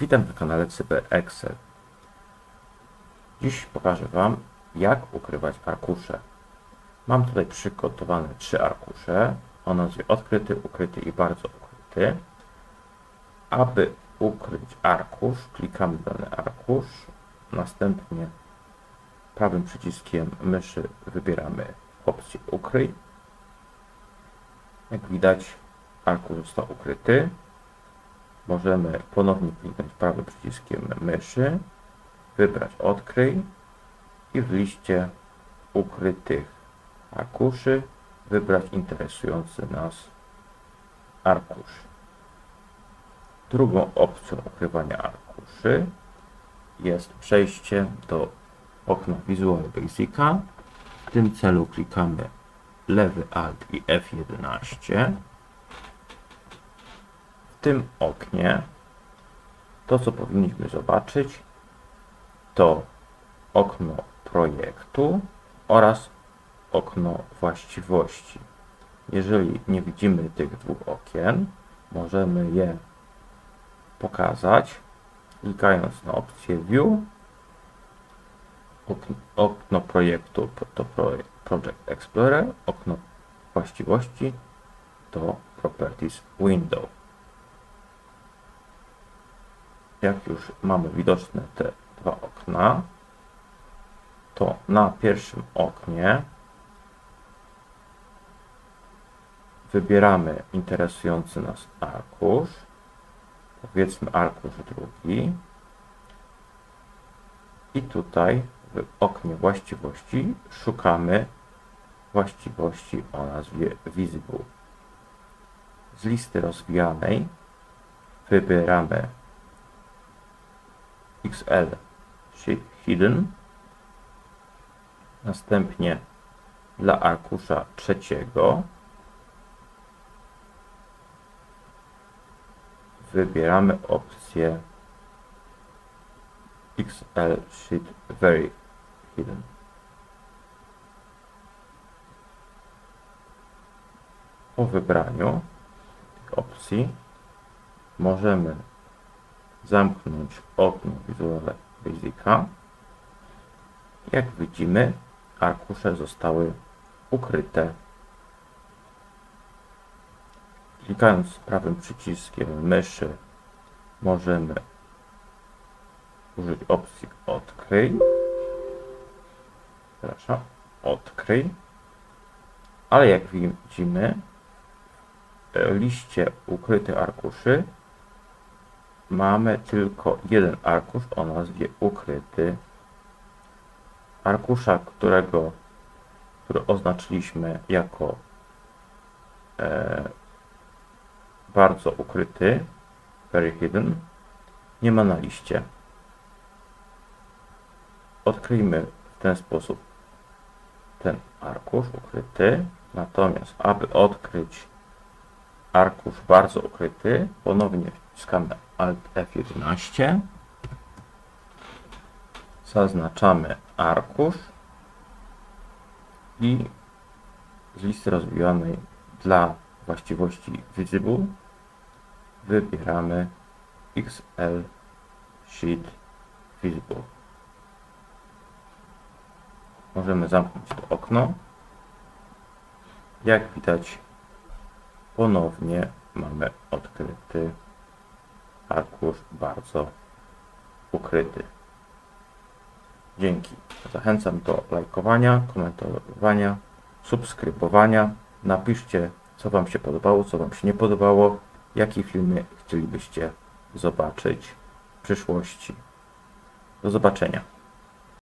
Witam na kanale Cyber Excel. Dziś pokażę Wam, jak ukrywać arkusze. Mam tutaj przygotowane trzy arkusze o nazwie odkryty, ukryty i bardzo ukryty. Aby ukryć arkusz, klikamy dany arkusz, następnie prawym przyciskiem myszy wybieramy opcję ukryj. Jak widać, arkusz został ukryty. Możemy ponownie kliknąć prawym przyciskiem myszy, wybrać odkryj i w liście ukrytych arkuszy wybrać interesujący nas arkusz. Drugą opcją ukrywania arkuszy jest przejście do okna Visual Basica. W tym celu klikamy lewy Alt i F11 w tym oknie to, co powinniśmy zobaczyć, to okno projektu oraz okno właściwości. Jeżeli nie widzimy tych dwóch okien, możemy je pokazać klikając na opcję View. Okno, projektu to Project Explorer, okno właściwości to Properties Window jak już mamy widoczne te dwa okna, to na pierwszym oknie wybieramy interesujący nas arkusz, powiedzmy arkusz drugi i tutaj w oknie właściwości szukamy właściwości o nazwie Visible. Z listy rozwijanej wybieramy XL Hidden. Następnie dla arkusza trzeciego wybieramy opcję XL Sheet Very Hidden. Po wybraniu tych opcji możemy zamknąć okno Visual Basica. Jak widzimy, arkusze zostały ukryte. Klikając prawym przyciskiem myszy możemy użyć opcji odkryj. Przepraszam, odkryj. Ale jak widzimy, w liście ukrytych arkuszy mamy tylko jeden arkusz o nazwie ukryty. Arkusza, którego, który oznaczyliśmy jako e, bardzo ukryty, very hidden, nie ma na liście. Odkryjmy w ten sposób ten arkusz ukryty. Natomiast, aby odkryć arkusz bardzo ukryty, ponownie wciskamy Alt F11. Zaznaczamy arkusz i z listy rozwijanej dla właściwości Visible wybieramy XL Sheet Visible. Możemy zamknąć to okno. Jak widać, ponownie mamy odkryty arkusz bardzo ukryty. Dzięki. Zachęcam do lajkowania, komentowania, subskrybowania. Napiszcie, co Wam się podobało, co Wam się nie podobało, jakie filmy chcielibyście zobaczyć w przyszłości. Do zobaczenia.